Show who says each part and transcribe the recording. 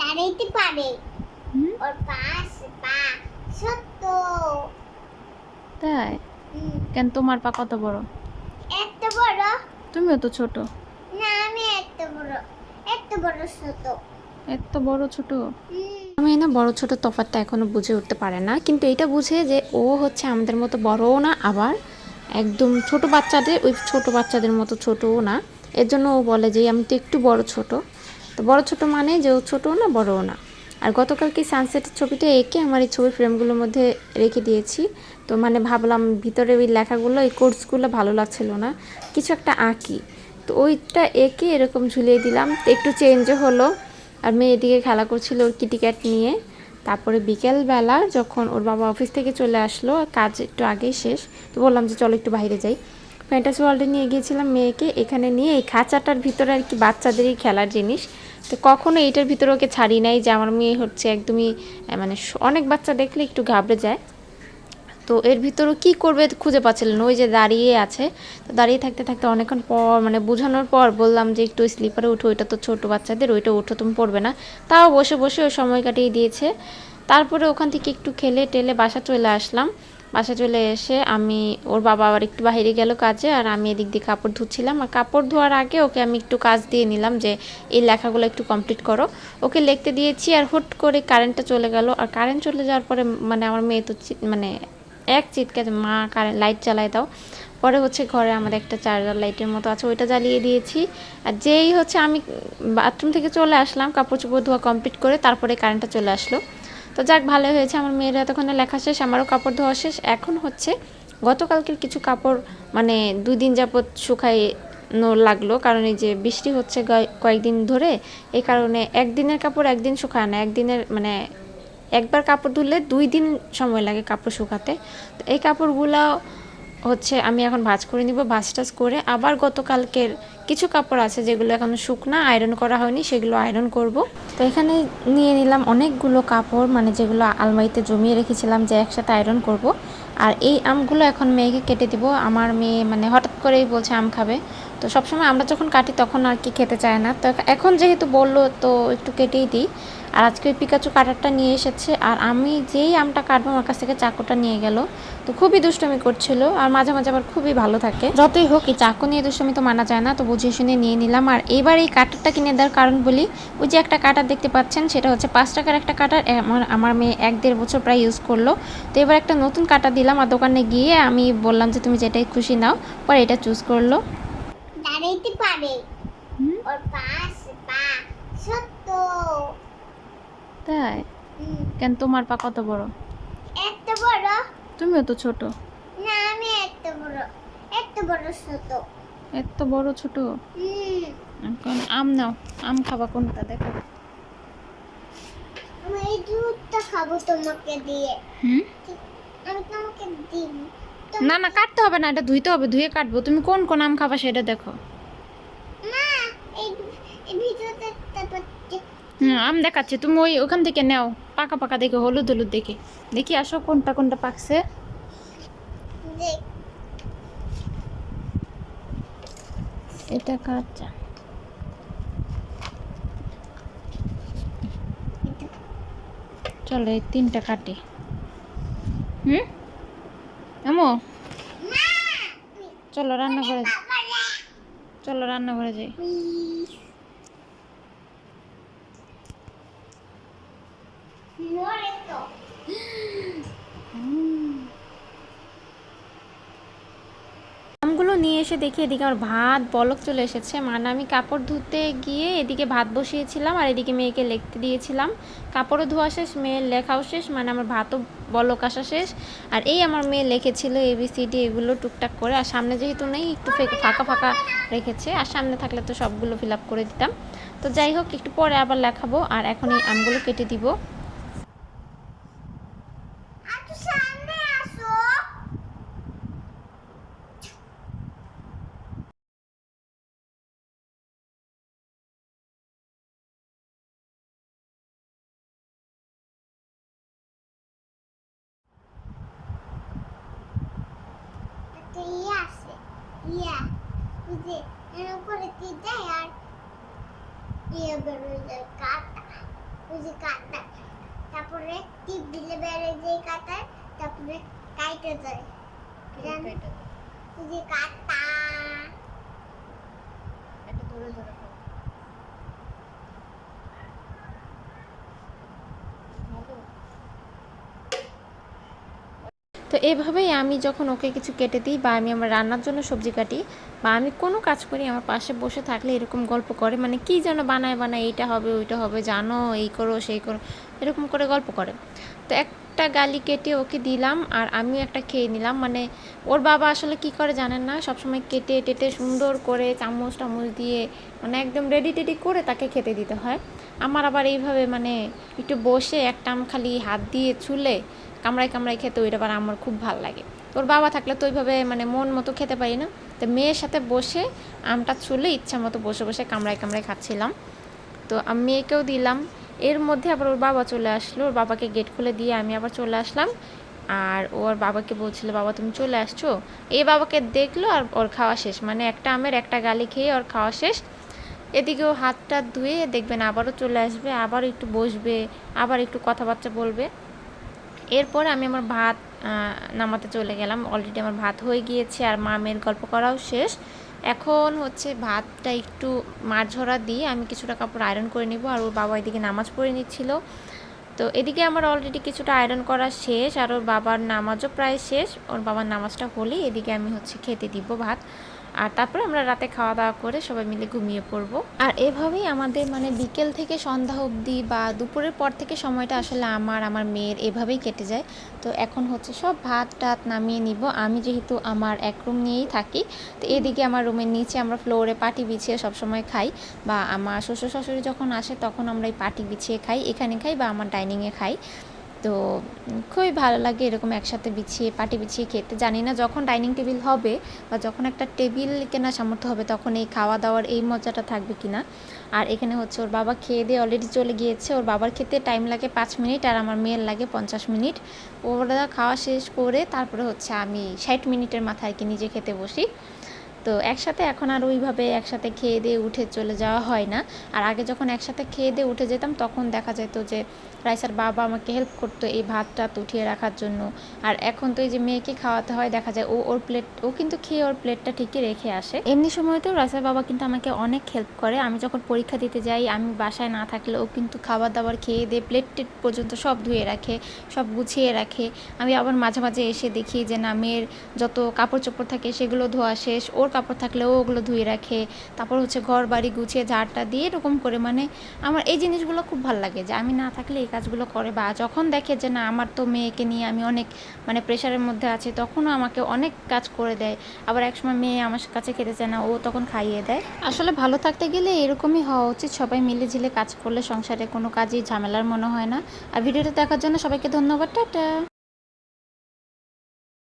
Speaker 1: দাঁড়াইতে পারে। ওর পাশ পা সত্য
Speaker 2: তাই? কেন তোমার পা কত বড়?
Speaker 1: এত বড়?
Speaker 2: তুমিও তো ছোট।
Speaker 1: না আমি এত বড় এত বড় ছোট।
Speaker 2: এত বড় ছোট?
Speaker 3: আমি না বড় ছোট তফাৎটা এখনও বুঝে উঠতে পারে না কিন্তু এটা বুঝে যে ও হচ্ছে আমাদের মতো বড়ও না আবার একদম ছোট বাচ্চাদের ওই ছোট বাচ্চাদের মতো ছোটও না। এর জন্য ও বলে যে আমি তো একটু বড় ছোট। বড় ছোট মানে যে ও ছোটও না, বড়ও না। আর গতকালকে সানসেটের ছবিটা এঁকে আমার এই ছবি ফ্রেমগুলোর মধ্যে রেখে দিয়েছি। তো মানে ভাবলাম ভিতরে ওই লেখাগুলো, এই কোর্সগুলো ভালো লাগছিল না। কিছু একটা আঁকি। তো ওইটা এঁকে এরকম ঝুলিয়ে দিলাম। তো একটু চেঞ্জও হলো। আর মেয়ে এদিকে খেলা করছিল ওর কিটিক্যাট নিয়ে। তারপরে বিকেলবেলা যখন ওর বাবা অফিস থেকে চলে আসলো, কাজ একটু আগেই শেষ। তো বললাম যে, চলো একটু বাইরে যাই। ফ্যান্টাসি ওয়ার্ল্ডে নিয়ে গিয়েছিলাম মেয়েকে। এখানে নিয়ে এই খাঁচাটার ভিতরে আর কি বাচ্চাদেরই খেলার জিনিস। তো কখনো এইটার ভিতরে ওকে ছাড়ি নাই যে আমার মেয়ে হচ্ছে একদমই মানে অনেক বাচ্চা দেখলে একটু ঘাবড়ে যায়। তো এর ভিতরেও কি করবে খুঁজে পাচ্ছিলেন ওই যে দাঁড়িয়ে আছে। তো দাঁড়িয়ে থাকতে থাকতে অনেকক্ষণ পর মানে বোঝানোর পর বললাম যে একটু স্লিপারে উঠো, ওইটা তো ছোট বাচ্চাদের, ওইটা উঠো তুমি পড়বে না। তাও বসে বসে ওই সময় কাটিয়ে দিয়েছে। তারপরে ওখান থেকে একটু খেলে টেলে বাসা চলে আসলাম। বাসা চলে এসে আমি, ওর বাবা আবার একটু বাইরে গেল কাজে আর আমি এদিক দিয়ে কাপড় ধুচ্ছিলাম। আর কাপড় ধোয়ার আগে ওকে আমি একটু কাজ দিয়ে নিলাম যে, এই লেখাগুলো একটু কমপ্লিট করো। ওকে লিখতে দিয়েছি আর হুট করে কারেন্টটা চলে গেল। আর কারেন্ট চলে যাওয়ার পরে মানে আমার মেয়ে তো মানে এক চিৎকার মা কারেন্ট লাইট জ্বালায় দাও। পরে হচ্ছে ঘরে আমাদের একটা চার্জার লাইটের মতো আছে, ওইটা জ্বালিয়ে দিয়েছি। আর যেই হচ্ছে আমি বাথরুম থেকে চলে আসলাম কাপড় চোপড় ধোয়া কমপ্লিট করে তারপরে কারেন্টটা চলে আসলো। তো যাক ভালো হয়েছে। আমার মেয়ের এতক্ষণে লেখা শেষ, আমারও কাপড় ধোয়া শেষ। এখন হচ্ছে গতকালকের কিছু কাপড় মানে দুই দিন যাবত শুকাইনো লাগল, কারণ এই যে বৃষ্টি হচ্ছে কয়েকদিন ধরে এই কারণে একদিনের কাপড় একদিন শুকায় না। একদিনের মানে একবার কাপড় ধুলে দুই দিন সময় লাগে কাপড় শুকাতে। তো এই কাপড়গুলো হচ্ছে আমি এখন ভাঁজ করে নিব, ভাজ টাজ করে আবার গতকালকের কিছু কাপড় আছে যেগুলো এখনও শুকনা আয়রন করা হয়নি, সেগুলো আয়রন করব। তো এখানে নিয়ে নিলাম অনেকগুলো কাপড় মানে যেগুলো আলমারিতে জমিয়ে রেখেছিলাম যে একসাথে আয়রন করব। আর এই আমগুলো এখন মেয়েকে কেটে দিব, আমার মেয়ে মানে হঠাৎ করেই বলছে আম খাবে। তো সবসময় আমরা যখন কাটি তখন আর কি খেতে চায় না। তো এখন যেহেতু বলল তো একটু কেটেই দিই। আর আজকে ওই পিকাচু কাটারটা নিয়ে এসেছে। আর আমি যেই আমটা কাটবো আমার কাছ থেকে চাকুটা নিয়ে গেল। তো খুবই দুষ্টমি করছিল আর মাঝে মাঝে আবার খুবই ভালো থাকে। যতই হোক এই চাকু নিয়ে দুষ্টমি তো মানা যায় না তো বুঝিয়ে শুনে নিয়ে নিলাম। আর এবার এই কাটারটা কিনে দেওয়ার কারণ বলি ওই যে একটা কাটার দেখতে পাচ্ছেন সেটা হচ্ছে পাঁচ টাকার একটা কাটার আমার আমার মেয়ে এক দেড় বছর প্রায় ইউজ করল। তো এবার একটা নতুন কাটা দিলাম আর দোকানে গিয়ে আমি বললাম যে তুমি যেটাই খুশি নাও। পরে এটা চুজ করল।
Speaker 1: দাঁড়াইতে পারে। ওর পাশ পা সত্য।
Speaker 2: তাই? কেন তোমার পা কত বড়?
Speaker 1: এত বড়?
Speaker 2: তুমিও তো ছোট।
Speaker 1: না আমি এত বড়। এত বড় ছোট।
Speaker 2: এত বড় ছোট? এখন আম নাও। আম খাবা কোনটা দেখো।
Speaker 1: আমি এই দুধটা খাব তোমাকে দিয়ে।
Speaker 2: হুম?
Speaker 1: আমি তোমাকে দিব
Speaker 2: না না কাটতে হবে না এটা ধুইতে হবে। ধুয়ে কাটবো। তুমি কোন কোন আম খাবা সেটা দেখো
Speaker 1: মা এই এই ভিডিওতে তারপর যে-
Speaker 2: হুম আম দেখাচ্ছি। তুমি ওই ওখান থেকে নাও। পাকা পাকা দেখে হলুদ হলুদ দেখে। দেখি আসো কোনটা কোনটা পাকছে। এটা কাঁচা। চলো এই তিনটা কাটি। হুম? আমো? চলো রান্না করে চলো রান্না করে যাই
Speaker 1: তো
Speaker 3: আমগুলো নিয়ে এসে দেখি এদিকে আমার ভাত, বলক চলে এসেছে। মানে আমি কাপড় ধুতে গিয়ে এদিকে ভাত বসিয়েছিলাম আর এদিকে মেয়েকে লিখতে দিয়েছিলাম। কাপড়ও ধোয়া শেষ, মেয়ের লেখাও শেষ মানে আমার ভাতও বলক আসা শেষ। আর এই আমার মেয়ে লিখেছিল এবিসিডি এগুলো টুকটাক করে। আর সামনে যেহেতু নেই, একটু ফেক- ফাঁকা রেখেছে। আর সামনে থাকলে তো সবগুলো ফিল আপ করে দিতাম। তো যাই হোক, একটু পরে আবার লেখাবো। আর এখন এই আমগুলো কেটে দিব
Speaker 1: একটু সামনে আসো একটা ইয়ে আছে ইয়া উপরে দিয়ে দেয় আর ইয়ে বেরোয় যায় কাটা বুঝে কাটা তারপরে টিপ দিলে বেড়ে যে কাটা তারপরে কাইটে যায় যে কাটা
Speaker 2: এটা ধরে ধরে
Speaker 3: তো এভাবেই আমি যখন ওকে কিছু কেটে দিই বা আমি আমার রান্নার জন্য সবজি কাটি বা আমি কোনো কাজ করি, আমার পাশে বসে থাকলে এরকম গল্প করে মানে কি যেন বানায় বানায়, এইটা হবে, ওইটা হবে, জানো, এই করো, সেই করো, এরকম করে গল্প করে। তো একটা গালি কেটে ওকে দিলাম আর আমিও একটা খেয়ে নিলাম। মানে ওর বাবা আসলে কি করে জানেন না, সবসময় কেটে, টেটে, সুন্দর করে চামচ, টামচ দিয়ে মানে একদম রেডি টেডি করে তাকে খেতে দিতে হয়। আমার আবার এইভাবে মানে একটু বসে একটাম খালি হাত দিয়ে ছুলে কামড়ায় কামড়ায় খেতে ওইটা আবার আমার খুব ভালো লাগে। ওর বাবা থাকলে তো ওইভাবে মানে মন মতো খেতে পারি না। তো মেয়ের সাথে বসে আমটা ছুলে ইচ্ছা মতো বসে বসে কামড়ায় কামড়ায় খাচ্ছিলাম। তো আমি মেয়েকেও দিলাম। এর মধ্যে আবার ওর বাবা চলে আসলো। ওর বাবাকে গেট খুলে দিয়ে আমি আবার চলে আসলাম। আর ওর বাবাকে বলছিল, বাবা, তুমি চলে আসছো? এই বাবাকে দেখল আর ওর খাওয়া শেষ। মানে একটা আমের, একটা গালি খেয়ে ওর খাওয়া শেষ। এদিকে ও হাতটা ধুয়ে দেখবেন আবারও চলে আসবে, আবার একটু বসবে, আবার একটু কথাবার্তা বলবে। এরপর আমি আমার ভাত নামাতে চলে গেলাম। অলরেডি আমার ভাত হয়ে গিয়েছে আর মামের গল্প করাও শেষ। এখন হচ্ছে ভাতটা একটু মাছ ঝরা দিয়ে আমি কিছুটা কাপড় আয়রন করে নিব আর ওর বাবা এদিকে নামাজ পড়ে নিচ্ছিল। তো এদিকে আমার অলরেডি কিছুটা আয়রন করা শেষ আর ওর বাবার নামাজও প্রায় শেষ। ওর বাবার নামাজটা হলেই এদিকে আমি হচ্ছে খেতে দিব ভাত। আর তারপরে আমরা রাতে খাওয়া দাওয়া করে সবাই মিলে ঘুমিয়ে পড়ব। আর এভাবেই আমাদের মানে বিকেল থেকে সন্ধ্যা অবধি বা দুপুরের পর থেকে সময়টা আসলে আমার আমার মেয়ের এভাবেই কেটে যায়। তো এখন হচ্ছে সব ভাত টাত নামিয়ে নিব। আমি যেহেতু আমার এক রুম নিয়েই থাকি, তো এদিকে আমার রুমের নিচে আমরা ফ্লোরে পাটি বিছিয়ে সবসময় খাই বা আমার শ্বশুর শাশুড়ি যখন আসে তখন আমরা এই পাটি বিছিয়ে খাই, এখানে খাই বা আমার ডাইনিংয়ে খাই। তো খুবই ভালো লাগে এরকম একসাথে বিছিয়ে, পাটি বিছিয়ে খেতে। জানি না যখন ডাইনিং টেবিল হবে বা যখন একটা টেবিল কেনা সামর্থ্য হবে তখন এই খাওয়া দাওয়ার এই মজাটা থাকবে কিনা। আর এখানে হচ্ছে ওর বাবা খেয়ে দিয়ে অলরেডি চলে গিয়েছে। ওর বাবার খেতে টাইম লাগে পাঁচ মিনিট আর আমার মেয়ের লাগে পঞ্চাশ মিনিট। ওরা খাওয়া শেষ করে তারপরে হচ্ছে আমি ষাট মিনিটের মাথায় কি নিজে খেতে বসি। তো একসাথে এখন আর ওইভাবে একসাথে খেয়ে দিয়ে উঠে চলে যাওয়া হয় না। আর আগে যখন একসাথে খেয়ে দিয়ে উঠে যেতাম, তখন দেখা যেত যে রাইসার বাবা আমাকে হেল্প করতো এই ভাত টাত উঠিয়ে রাখার জন্য। আর এখন তো এই যে মেয়েকে খাওয়াতে হয়, দেখা যায় ও ওর প্লেট ও কিন্তু খেয়ে ওর প্লেটটা ঠিকই রেখে আসে। এমনি সময়তেও রাইসার বাবা কিন্তু আমাকে অনেক হেল্প করে। আমি যখন পরীক্ষা দিতে যাই, আমি বাসায় না থাকলে ও কিন্তু খাবার দাবার খেয়ে দিয়ে প্লেট টেট পর্যন্ত সব ধুয়ে রাখে, সব গুছিয়ে রাখে। আমি আবার মাঝে মাঝে এসে দেখি যে না, মেয়ের যত কাপড় চোপড় থাকে সেগুলো ধোয়া শেষ। ওর কাপড় থাকলে ও ওগুলো ধুয়ে রাখে। তারপর হচ্ছে ঘর বাড়ি গুছিয়ে ঝাড়টা দিয়ে এরকম করে মানে আমার এই জিনিসগুলো খুব ভালো লাগে যে আমি না থাকলে এই কাজগুলো করে বা যখন দেখে যে না, আমার তো মেয়েকে নিয়ে আমি অনেক মানে প্রেশারের মধ্যে আছি, তখনও আমাকে অনেক কাজ করে দেয়। আবার একসময় মেয়ে আমার কাছে খেতে চায় না, ও তখন খাইয়ে দেয়। আসলে ভালো থাকতে গেলে এরকমই হওয়া উচিত। সবাই মিলে ঝিলে কাজ করলে সংসারে কোনো কাজই ঝামেলার মনে হয় না। আর ভিডিওটা দেখার জন্য সবাইকে ধন্যবাদ, টাটা।